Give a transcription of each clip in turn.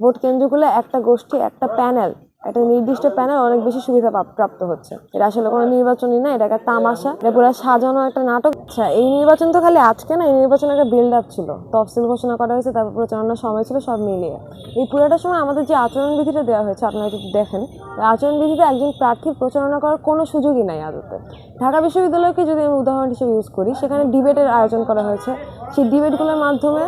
Vote কেন্দ্রগুলো একটা গোষ্ঠী, একটা প্যানেল, একটা নির্দিষ্ট প্যানেল অনেক বেশি সুবিধা প্রাপ্ত হচ্ছে। এটা আসলে কোনো নির্বাচনই না এটা একটা তামাশা, এটা পুরো সাজানো একটা নাটক। আচ্ছা এই নির্বাচন তো খালি আজকে না, এই নির্বাচন একটা বিল্ড আপ ছিল। তফসিল ঘোষণা করা হয়েছে, তারপর প্রচারণার সময় ছিল, সব মিলিয়ে। এই পুরোটা সময় আমাদের যে আচরণবিধিটা দেওয়া হয়েছে, আপনারা যদি দেখেন আচরণবিধিতে একজন প্রার্থীর প্রচারণা করার কোনো সুযোগই নাই আদতে। ঢাকা বিশ্ববিদ্যালয়কে যদি আমি উদাহরণ হিসেবে ইউজ করি, সেখানে ডিবেটের আয়োজন করা হয়েছে। সেই ডিবেটগুলোর মাধ্যমে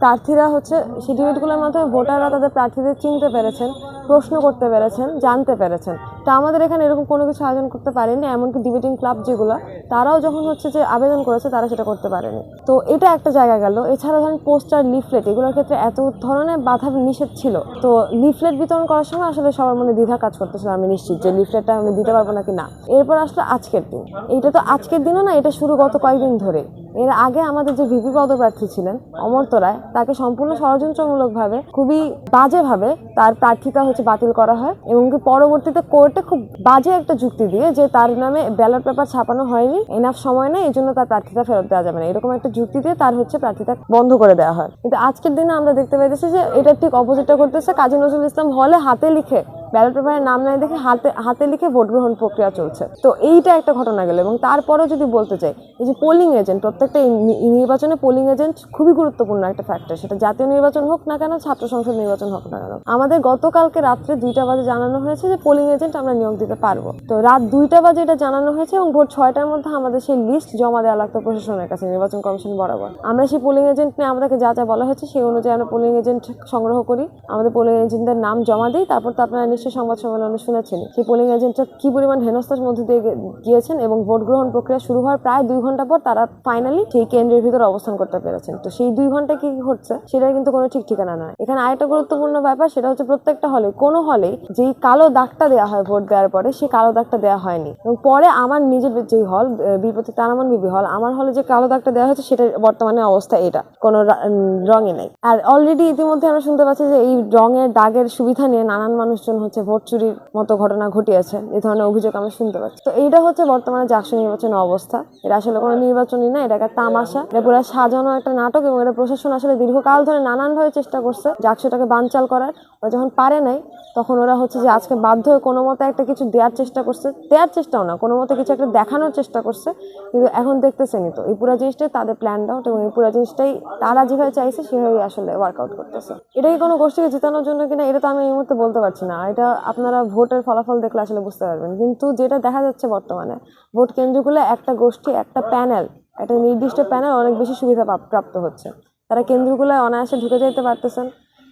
প্রার্থীরা হচ্ছে, সেই ডিবেটগুলোর মাধ্যমে ভোটাররা তাদের প্রার্থীদের চিনতে পেরেছেন, প্রশ্ন করতে পেরেছেন, জানতে পেরেছেন। তো আমাদের এখানে এরকম কোনো কিছু আয়োজন করতে পারেনি, এমনকি ডিবেটিং ক্লাব যেগুলো, তারাও যখন হচ্ছে যে আবেদন করেছে, তারা সেটা করতে পারেনি। তো এটা একটা জায়গা গেল। এছাড়া ধরেন পোস্টার, লিফলেট, এগুলোর ক্ষেত্রে এত ধরনের বাধা নিষেধ ছিল। তো লিফলেট বিতরণ করার সময় আসলে সবার মনে দ্বিধা কাজ করতেছিল, আমি নিশ্চিত যে লিফলেটটা আমি দিতে পারব নাকি না। এরপর আসলো আজকের দিন। এইটা তো আজকের দিনও না, এটা শুরু গত কয়েকদিন ধরে। এর আগে আমাদের যে ভিপি পদপ্রার্থী ছিলেন, অমর্ত্য রায়, তাকে সম্পূর্ণ ষড়যন্ত্রমূলকভাবে খুবই বাজেভাবে তার প্রার্থিতা হচ্ছে বাতিল করা হয় এবং কি পরবর্তীতে কোর্টে খুব বাজে একটা যুক্তি দিয়ে যে তার নামে ব্যালট পেপার ছাপানো হয়নি এনাফ সময় নেই এই জন্য তার প্রার্থিতা ফেরত দেওয়া যাবে না। এরকম একটা যুক্তি দিয়ে তার হচ্ছে প্রার্থিতা বন্ধ করে দেওয়া হয়। কিন্তু আজকের দিনে আমরা দেখতে পাইতেছি যে এটা ঠিক অপোজিটটা করতেছে কাজী নজরুল ইসলাম হলে হাতে লিখে ব্যালট পেপারের নাম নাই দেখে হাতে হাতে লিখে ভোট গ্রহণ প্রক্রিয়া চলছে। তো এইটা একটা ঘটনা গেল এবং তারপরেও যদি বলতে চাই, এই যে পোলিং এজেন্ট প্রত্যেকটা নি- নির্বাচনে পোলিং এজেন্ট খুবই গুরুত্বপূর্ণ একটা ফ্যাক্টর সেটা জাতীয় নির্বাচন হোক না কেন, ছাত্র সংসদ নির্বাচন হোক না কেন। আমাদের গতকালকে রাত্রে দুইটা বাজে জানানো হয়েছে যে পোলিং এজেন্ট আমরা নিয়োগ দিতে পারব। তো রাত দুইটা বাজে এটা জানানো হয়েছে এবং ভোর ছয়টার মধ্যে আমাদের সেই লিস্ট জমা দেওয়া লাগতো প্রশাসনের কাছে, নির্বাচন কমিশন বরাবর। আমরা সেই পোলিং এজেন্ট নিয়ে আমাদেরকে যা যা বলা হয়েছে সেই অনুযায়ী আমরা পোলিং এজেন্ট সংগ্রহ করি। আমাদের পোলিং এজেন্টদের নাম জমা দিই, তারপর তো আপনারা নিশ্চয়ই সংবাদ সম্মেলনে শুনেছেন সেই পোলিং এজেন্টরা কি পরিমাণ হেনস্থার মধ্যে দিয়ে গিয়েছেন এবং ভোট গ্রহণ প্রক্রিয়া শুরু হওয়ার প্রায় দুই ঘণ্টা পর তারা ফাইনালি সেই কেন্দ্রের ভিতরে অবস্থান করতে পেরেছেন। তো সেই দুই ঘণ্টা কি ঘটছে সেটার কিন্তু কোনো ঠিক ঠিকানা নয় এখানে আরেকটা গুরুত্বপূর্ণ ব্যাপার সেটা হচ্ছে প্রত্যেকটা হলে কোনো হলে যেই কালো দাগটা দেওয়া হয় ভোট দেওয়ার পরে সেই কালো দাগটা দেওয়া হয়নি। এবং পরে আমার নিজের যেই হল বিপত্তি তারামান বিবি হল আমার হলে যে কালো দাগটা দেওয়া হয়েছে সেটা বর্তমানে অবস্থা এটা। কোনো রা- উম, রঙই নেই। আর অলরেডি ইতিমধ্যে আমরা শুনতে পাচ্ছি যে এই রঙের দাগের সুবিধা নিয়ে নানান মানুষজন হচ্ছে ভোট চুরির মতো ঘটনা ঘটিয়েছে এই ধরনের অভিযোগ আমরা শুনতে পাচ্ছি। তো এইটা হচ্ছে বর্তমানে জাকসু নির্বাচনের অবস্থা। এটা আসলে কোনো নির্বাচনই না এটা একটা তামাশা। এটা পুরো সাজানো একটা নাটক এবং এটা প্রশাসন আসলে দীর্ঘকাল ধরে নানানভাবে চেষ্টা করছে জাকসুটাকে বানচাল করার। ওরা যখন পারে নাই, তখন ওরা হচ্ছে যে আজকে বাধ্য হয়ে কোনো মতে একটা কিছু দেওয়ার চেষ্টা করছে। দেওয়ার চেষ্টাও না, কোনো মতে কিছু একটা দেখানোর চেষ্টা করছে, কিন্তু এখন দেখতেছেনই তো। এই পুরো জিনিসটাই তাদের প্ল্যান আউট এবং এই পুরো জিনিসটাই তারা যেভাবে চাইছে, সেভাবেই আসলে ওয়ার্কআউট করতেছে। এটা কি কোনো গোষ্ঠীকে জেতানোর জন্য কিনা, এটা তো আমি এই মুহূর্তে বলতে পারছি না। এটা আপনারা ভোটের ফলাফল দেখলে আসলে বুঝতে পারবেন। কিন্তু যেটা দেখা যাচ্ছে বর্তমানে ভোট কেন্দ্রগুলো একটা গোষ্ঠী একটা প্যানেল একটা নির্দিষ্ট প্যানেল অনেক বেশি সুবিধা প্রাপ্ত হচ্ছে। তারা কেন্দ্রগুলোয় অনায়াসে ঢুকে যেতে পারতেছেন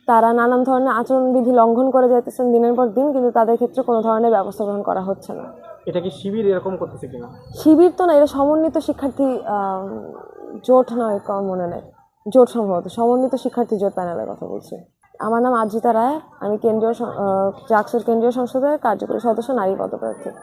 তারা নানান ধরনের আচরণবিধি লঙ্ঘন করে যাইতেছেন দিনের পর দিন কিন্তু তাদের ক্ষেত্রে কোনো ধরনের ব্যবস্থা গ্রহণ করা হচ্ছে না। এটা কি শিবির এরকম করতেছে কিনা? শিবির তো না এটা সমন্বিত শিক্ষার্থী জোট নয় মনে নেই। জোট সম্ভবত সমন্বিত শিক্ষার্থী জোট প্যানেলের কথা বলছি। আমার নাম আজিতা রায়। আমি কেন্দ্রীয় চাকসুর কেন্দ্রীয় সংসদের কার্যকরী সদস্য নারী পদপ্রার্থী।